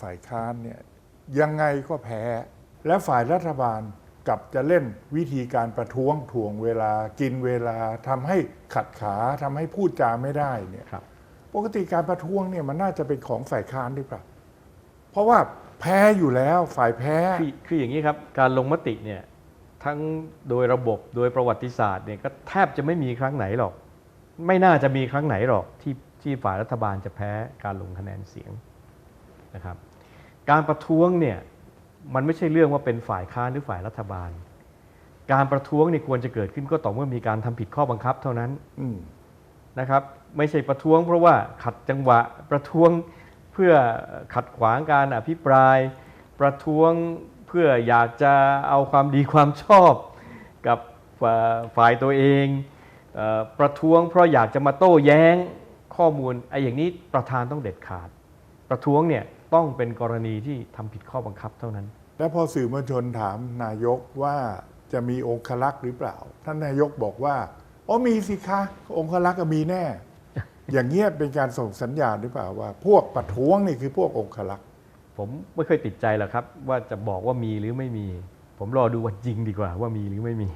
ฝ่ายค้านเนี่ยยังไงก็แพ้ และฝ่ายรัฐบาลกลับจะเล่นวิธีการประท้วงถ่วงเวลากินเวลาทำให้ขัดขาทำให้พูดจาไม่ได้เนี่ยครับปกติการประท้วงเนี่ยมันน่าจะเป็นของฝ่ายค้านหรือเปล่าเพราะว่าแพ้อยู่แล้วฝ่ายแพ้คือคืออย่างนี้ครับ การลงมติเนี่ยทั้งโดยระบบโดยประวัติศาสตร์เนี่ยก็แทบจะไม่มีครั้งไหนหรอก ไม่น่าจะมีครั้งไหนหรอกที่ที่ฝ่ายรัฐบาลจะแพ้การลงคะแนนเสียง นะครับการประท้วงเนี่ยมันไม่ใช่เรื่องว่าเป็นฝ่ายค้านหรือฝ่ายรัฐบาล การประท้วงเนี่ยควรจะเกิดขึ้นก็ต่อเมื่อมีการทำผิดข้อบังคับเท่านั้นอืมนะครับไม่ใช่ประท้วง เพราะว่าขัดจังหวะประท้วงเพื่อขัดขวางการอภิปราย ประท้วงเพื่ออยากจะเอาความดีความชอบกับฝ่าฝ่ายตัวเองเอ่อประท้วงเพราะอยากจะมาโต้แย้งข้อมูลไอ้อย่างนี้ประธานต้องเด็ดขาด ประท้วงเนี่ย ต้องเป็นกรณีที่ทำผิดข้อบังคับเท่านั้น แล้วพอสื่อมวลชนถามนายกว่าจะมีองคลักษ์หรือเปล่า ท่านนายกบอกว่าอ๋อมีสิคะ องคลักษ์ก็มีแน่ อย่างเงี้ยเป็นการส่งสัญญาณหรือเปล่าว่า พวกประท้วงนี่คือพวกองคลักษ์ผมไม่เคยติดใจหรอกครับ ว่าจะบอกว่ามีหรือไม่มี ผมรอดูวันจริงดีกว่าว่ามีหรือไม่มี